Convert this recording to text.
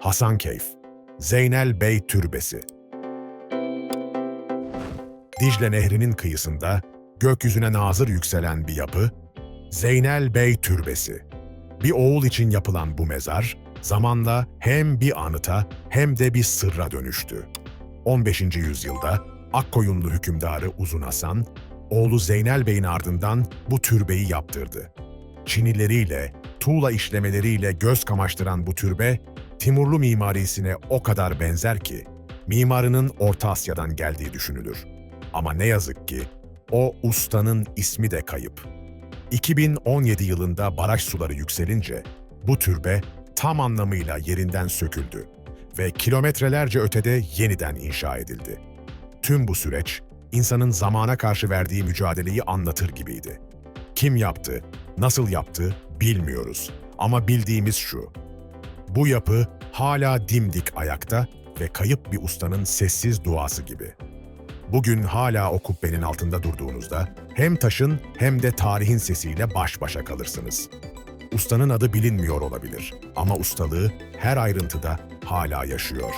Hasankeyf, Zeynel Bey Türbesi. Dicle Nehri'nin kıyısında gökyüzüne nazır yükselen bir yapı, Zeynel Bey Türbesi. Bir oğul için yapılan bu mezar, zamanla hem bir anıta hem de bir sırra dönüştü. 15. yüzyılda Akkoyunlu hükümdarı Uzun Hasan, oğlu Zeynel Bey'in ardından bu türbeyi yaptırdı. Çinileriyle, tuğla işlemeleriyle göz kamaştıran bu türbe, Timurlu mimarisine o kadar benzer ki, mimarının Orta Asya'dan geldiği düşünülür. Ama ne yazık ki, o ustanın ismi de kayıp. 2017 yılında baraj suları yükselince, bu türbe tam anlamıyla yerinden söküldü ve kilometrelerce ötede yeniden inşa edildi. Tüm bu süreç, insanın zamana karşı verdiği mücadeleyi anlatır gibiydi. Kim yaptı, nasıl yaptı bilmiyoruz. Ama bildiğimiz şu. Bu yapı hala dimdik ayakta ve kayıp bir ustanın sessiz duası gibi. Bugün hala o kubbenin altında durduğunuzda hem taşın hem de tarihin sesiyle baş başa kalırsınız. Ustanın adı bilinmiyor olabilir ama ustalığı her ayrıntıda hala yaşıyor.